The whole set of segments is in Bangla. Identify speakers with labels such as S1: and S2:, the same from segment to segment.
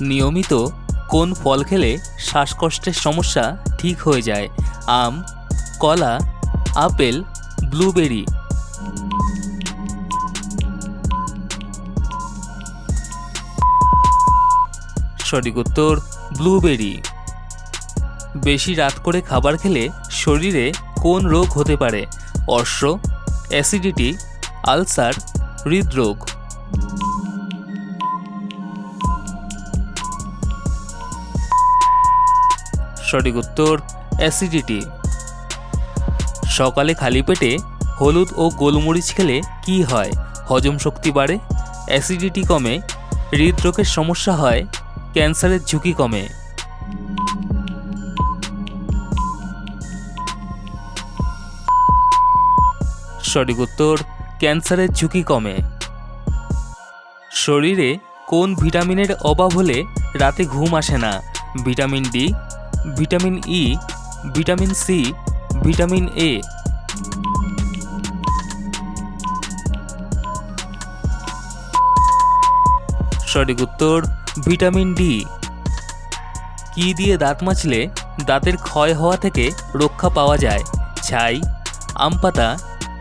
S1: নিয়মিত কোন ফল খেলে শ্বাসকষ্টের সমস্যা ঠিক হয়ে যায়? আম, কলা, আপেল, ব্লুবেরি। সঠিক উত্তর, ব্লুবেরি। বেশি রাত করে খাবার খেলে শরীরে কোন রোগ হতে পারে? অর্শ অ্যাসিডিটি, আলসার, হৃদরোগ। সঠিক উত্তর অ্যাসিডিটি। সকালে খালি পেটে হলুদ ও গোলমরিচ খেলে কি হয়? হজম শক্তি বাড়ে, অ্যাসিডিটি কমে, হৃদরোগের সমস্যা হয়, ক্যান্সারের ঝুঁকি কমে। সঠিক উত্তর, ক্যান্সারের ঝুঁকি কমে। শরীরে কোন ভিটামিনের অভাব হলে রাতে ঘুম আসে না? Vitamin D vitamin E vitamin C vitamin A সঠিক উত্তর, ভিটামিন ডি কি দিয়ে দাঁত মাজলে দাঁতের ক্ষয় হওয়া থেকে রক্ষা পাওয়া যায়? ছাই, আম পাতা,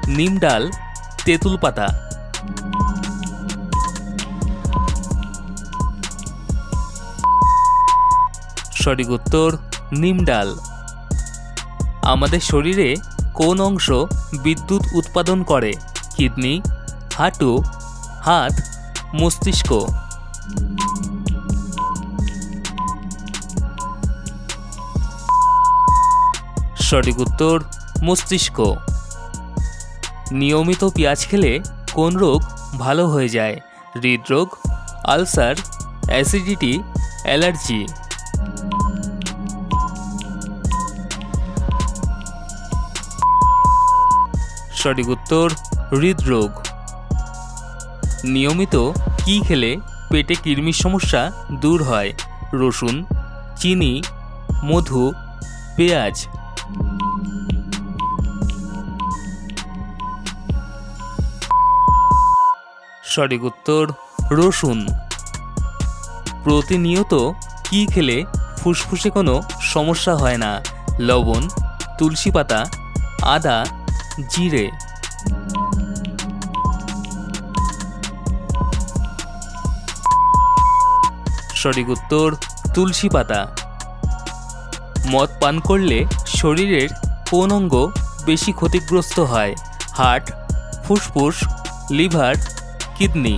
S1: নিম ডাল, তেঁতুল পাতা। সঠিক উত্তর নিম ডাল। আমাদের শরীরে কোন অংশ বিদ্যুৎ উৎপাদন করে? কিডনি, হাঁটু, হাত, মস্তিষ্ক। সঠিক উত্তর, মস্তিষ্ক। নিয়মিত পেঁয়াজ খেলে কোন রোগ ভালো হয়ে যায়? হৃদরোগ, আলসার, অ্যাসিডিটি, অ্যালার্জি। সঠিক উত্তর, হৃদরোগ। নিয়মিত কি খেলে পেটে কৃমির সমস্যা দূর হয়? রসুন, চিনি, মধু, পেঁয়াজ। সঠিক উত্তর, রসুন। প্রতিনিয়ত কি খেলে ফুসফুসে কোনো সমস্যা হয় না? লবণ, তুলসী পাতা, আদা জিরে। সঠিক উত্তর, তুলসী পাতা। মদ পান করলে শরীরের কোন অঙ্গ বেশি ক্ষতিগ্রস্ত হয়? হার্ট, ফুসফুস, লিভার, কিডনি।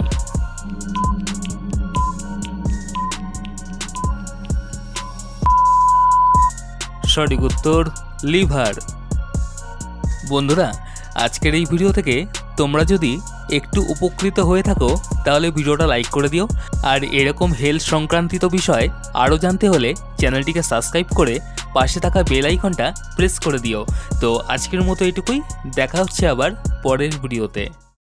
S1: সঠিক উত্তর, লিভার। বন্ধুরা, আজকের এই ভিডিও থেকে তোমরা যদি একটু উপকৃত হয়ে থাকো, তাহলে ভিডিওটা লাইক করে দিও। আর এরকম হেলথ সংক্রান্তিত বিষয় আরও জানতে হলে চ্যানেলটিকে সাবস্ক্রাইব করে পাশে থাকা বেল আইকনটা প্রেস করে দিও। তো আজকের মতো এটুকুই দেখা হচ্ছে আবার পরের ভিডিওতে।